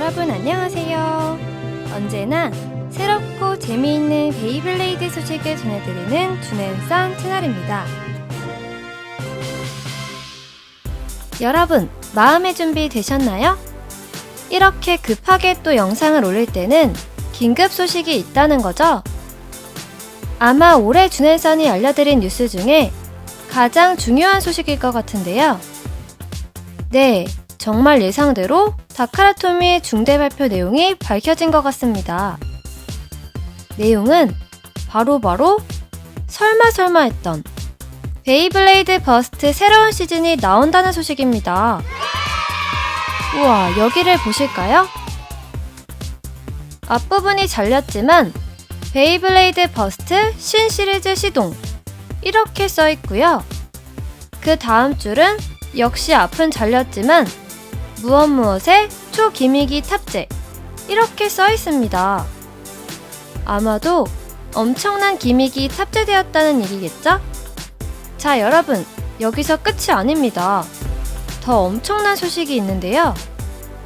여러분 안녕하세요. 언제나 새롭고 재미있는 베이블레이드 소식을 전해드리는 준앤선 채널입니다. 여러분, 마음의 준비 되셨나요? 이렇게 급하게 또 영상을 올릴 때는 긴급 소식이 있다는 거죠? 아마 올해 준앤선이 알려드린 뉴스 중에 가장 중요한 소식일 것 같은데요. 네, 정말 예상대로 다카라토미의 중대 발표 내용이 밝혀진 것 같습니다. 내용은 바로 바로 설마 설마 했던 베이블레이드 버스트 새로운 시즌이 나온다는 소식입니다. 우와, 여기를 보실까요? 앞부분이 잘렸지만 베이블레이드 버스트 신 시리즈 시동 이렇게 써 있고요. 그 다음 줄은 역시 앞은 잘렸지만 무엇 무엇에 초기미기 탑재 이렇게 써 있습니다. 아마도 엄청난 기믹이 탑재되었다는 얘기겠죠? 자, 여러분, 여기서 끝이 아닙니다. 더 엄청난 소식이 있는데요.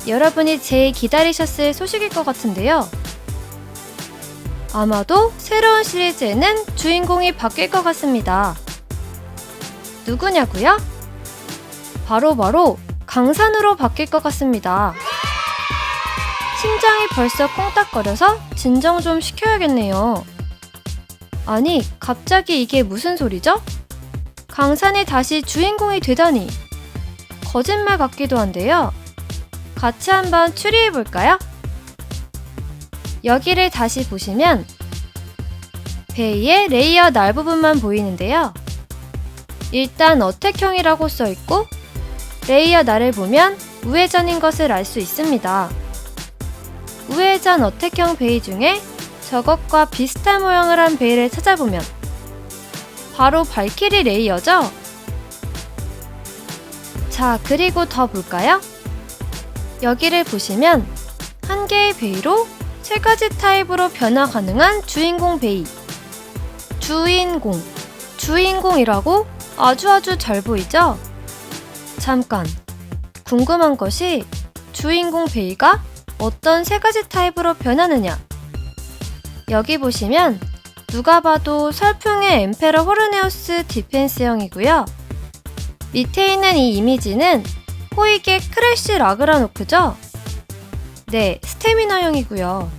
여러분이 제일 기다리셨을 소식일 것 같은데요. 아마도 새로운 시리즈에는 주인공이 바뀔 것 같습니다. 누구냐고요? 바로바로 바로 강산으로 바뀔 것 같습니다. 심장이 벌써 콩닥거려서 진정 좀 시켜야겠네요. 아니, 갑자기 이게 무슨 소리죠? 강산이 다시 주인공이 되다니. 거짓말 같기도 한데요. 같이 한번 추리해 볼까요? 여기를 다시 보시면 베이의 레이어 날 부분만 보이는데요. 일단 어택형이라고 써 있고 레이어 날을 보면 우회전인 것을 알 수 있습니다. 우회전 어택형 베이 중에 저것과 비슷한 모양을 한 베이를 찾아보면 바로 발키리 레이어죠? 자, 그리고 더 볼까요? 여기를 보시면 한 개의 베이로 세 가지 타입으로 변화 가능한 주인공 베이. 주인공. 주인공이라고 아주 아주 잘 보이죠? 잠깐. 궁금한 것이 주인공 베이가 어떤 세 가지 타입으로 변하느냐? 여기 보시면 누가 봐도 설풍의 엠페러 호르네우스 디펜스형이고요. 밑에 있는 이 이미지는 호익의 크래쉬 라그라노크죠? 네, 스태미너형이고요.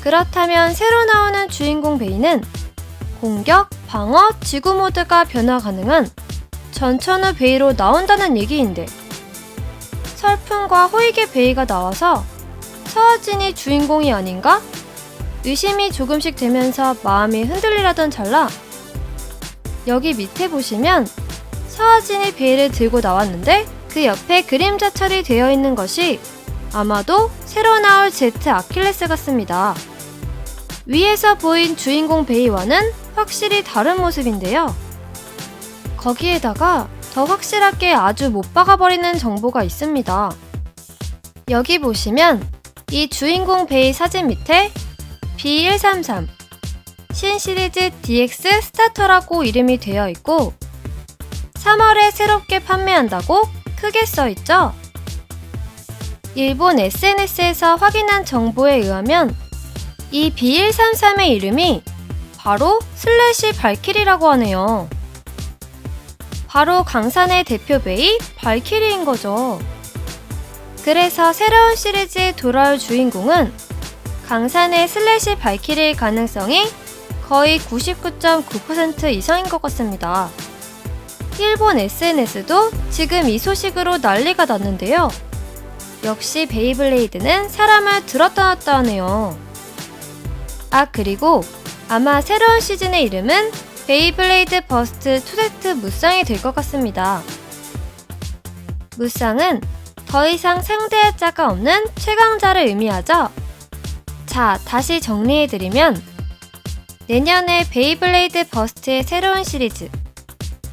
그렇다면 새로 나오는 주인공 베이는 공격, 방어, 지구 모드가 변화 가능한 전천후 베이로 나온다는 얘기인데 설풍과 호익의 베이가 나와서 서아진이 주인공이 아닌가? 의심이 조금씩 되면서 마음이 흔들리라던 찰나 여기 밑에 보시면 서아진이 베이를 들고 나왔는데 그 옆에 그림자 처리 되어 있는 것이 아마도 새로 나올 제트 아킬레스 같습니다. 위에서 보인 주인공 베이와는 확실히 다른 모습인데요. 거기에다가 더 확실하게 아주 못 박아버리는 정보가 있습니다. 여기 보시면 이 주인공 베이 사진 밑에 B133 신 시리즈 DX 스타터라고 이름이 되어 있고 3월에 새롭게 판매한다고 크게 써 있죠? 일본 SNS에서 확인한 정보에 의하면 이 B133의 이름이 바로 슬래시 발키리라고 하네요. 바로 강산의 대표 베이 발키리인 거죠. 그래서 새로운 시리즈에 돌아올 주인공은 강산의 슬래시 발키리일 가능성이 거의 99.9% 이상인 것 같습니다. 일본 SNS도 지금 이 소식으로 난리가 났는데요. 역시 베이블레이드는 사람을 들었다 놨다 하네요. 아, 그리고 아마 새로운 시즌의 이름은 베이블레이드 버스트 투세트 무쌍이 될 것 같습니다. 무쌍은 더 이상 상대할 자가 없는 최강자를 의미하죠. 자, 다시 정리해드리면 내년에 베이블레이드 버스트의 새로운 시리즈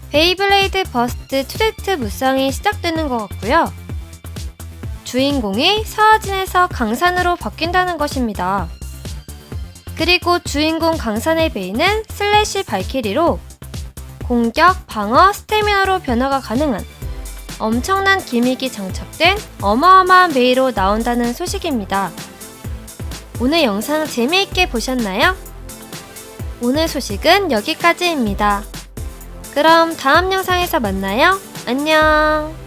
베이블레이드 버스트 투세트 무쌍이 시작되는 것 같고요. 주인공이 사하진에서 강산으로 바뀐다는 것입니다. 그리고 주인공 강산의 베이는 슬래시 발키리로 공격, 방어, 스태미너로 변화가 가능한 엄청난 기믹이 장착된 어마어마한 베이로 나온다는 소식입니다. 오늘 영상 재미있게 보셨나요? 오늘 소식은 여기까지입니다. 그럼 다음 영상에서 만나요. 안녕.